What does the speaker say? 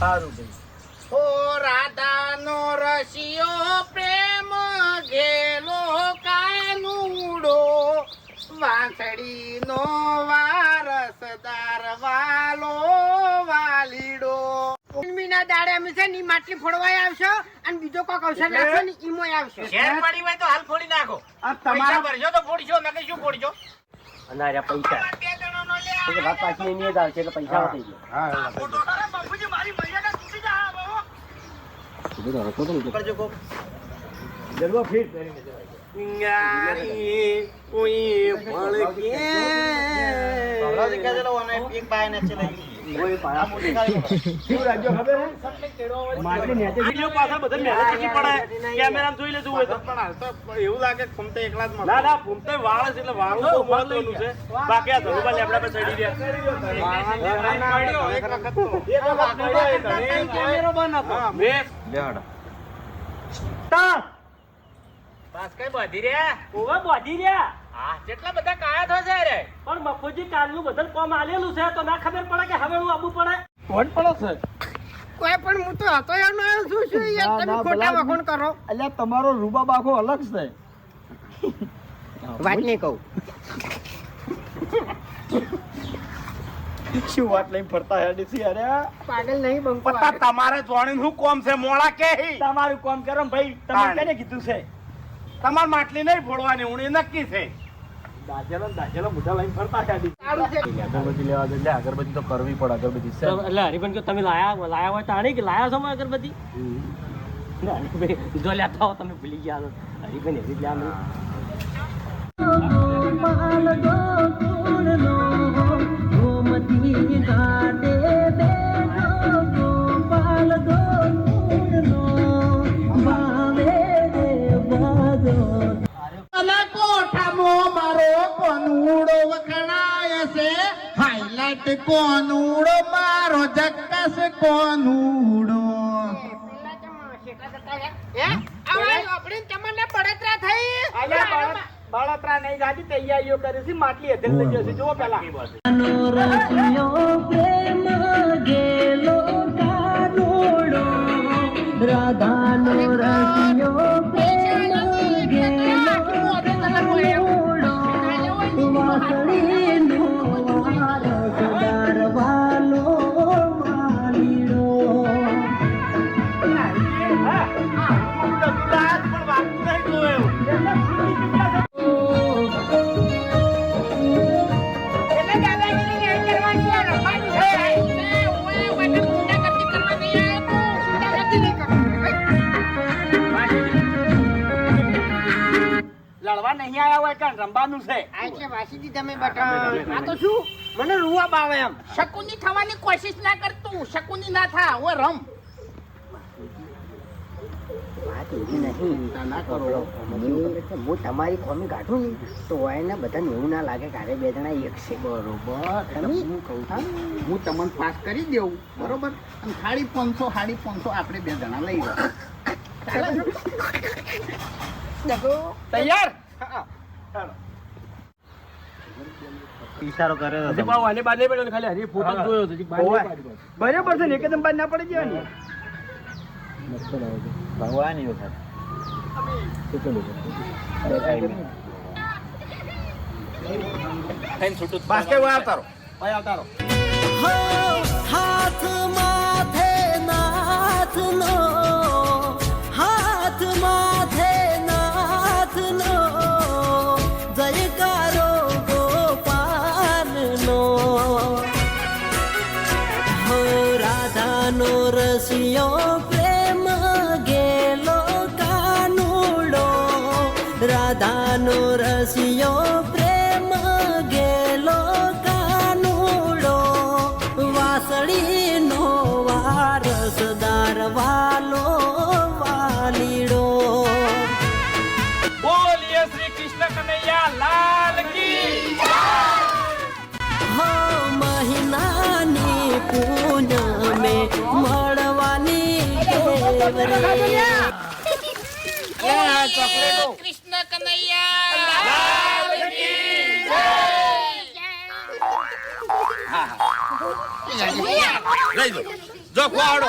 સારું ભાઈ ઓ રાધાનો રસિયો પ્રેમ ગેલો કાનુડો વાંસળીનો વારસદાર વાલો વાલીડો. ના દાડે અમે છે ની માટલી ફોડવાય આવશો અને બીજો કોક અવસર રાખશો ને ઈમોય આવશે. શેર પડી હોય તો હાલ ફોડી નાખો. આ તમારા ભરજો તો ફોડશો નકે શું ફોડશો? અને પૈસા. વાત પાછી એની જ આવશે એટલે પૈસા વધી ગયા. આ ફોટો કરે બાપુજી મારી મર્યાદા તૂટી જા બાબો કરજો કોક. જલવા ફીટ ભવરાજી કહે છે લો, અને એક બાય ને ચલાવી આ મોટી ગાડી શું રાજ્યો ખબર હે માટલી નેચે વિડિયો પાછળ બધા મહેનત કરવી પડે. કેમેરામાં જોઈ લેતું હોય તો. પણ હાલ તો એવું લાગે કે ફૂમતે એકલા જ ના ના ફૂમતે વાળ છે એટલે વાળ તો મહત્વનું છે. બાકી આ લેબડા પર ચડી રહ્યા. કેમેરો બંધ હતો હા, બે પાસ કઈ બધી રહ્યા ઓવે બોધી રહ્યા હા કેટલા બધા કાયા થશે રે. પણ મફુજી કાલનું બધું કોમ આલેલું છે તો ના ખબર પડે કે હવે હું આવવું પડે? કોણ પડે છે? કોઈ પણ હું તો હતો એનો શું શું યાર તમે ખોટા વખોણ કરો. અલ્યા તમારો રૂબા બાખો અલગ છે. વાત નહીં કહું. શું વાત લઈને ફરતા હે ડીસી અરે પાગલ નહીં બંકો પતા તમારે જોણીને શું કોમ છે? મોળા કે તમારું કોમ કરો ભાઈ તમે. કેને કીધું છે? તમાર માટલી નહીં ફોડવાની ઉણી નક્કી છે. અગરબત્તી લેવા દે એટલે તો કરવી પડે અગરબત્તી એટલે હરિભાઈ કે તમે લાયા લાયા હોય તાણી કે લાયા છો અગરબત્તી? જો લેતા હો તમે ભૂલી ગયા છો. હરિભાઈ ને એવી જ કોનુડો મારો જક્કસ કોનુડો. બળતરા નહીં તૈયારીઓ કરી છે માટલી જશે. જુઓ પેલા. એટલે હોય કારણ રમવાનું છે. આ એટલે વાસીજી તમે બટા આ તો શું? મને રૂવા બાવે એમ. શકુની થવાની કોશિશ ના કરતું શકુની ના થા હું રમ. વાત એવી નહીં ના કરો. હું તમારી ખોમી કાઢું તો એને બધાને એવું ના લાગે કે બે જણા એક છે. બરોબર. હું કહું છું? હું. તમને પાસ કરી દેવું બરોબર? અને સાડી પાંચસો સાડી પાંચસો આપણે બે જણા લઈ રહ્યો તૈયાર? ઈશારો કરે હજી પાછું આને બાદ નહીં પડ્યો ખાલી હરી ફોટો જોયો પાડ્યો. બરાબર છે ને? એકદમ બાદ ના પડી જવાની ભગવાન એવું બાસ્કે આવતારો ભાઈ આવતારો હાથ માથે રસિયો પ્રેમ ગેલો કાનુડો રાધાનો રસિયો પ્રેમ કૃષ્ણ કનૈયા જો ખોવાડો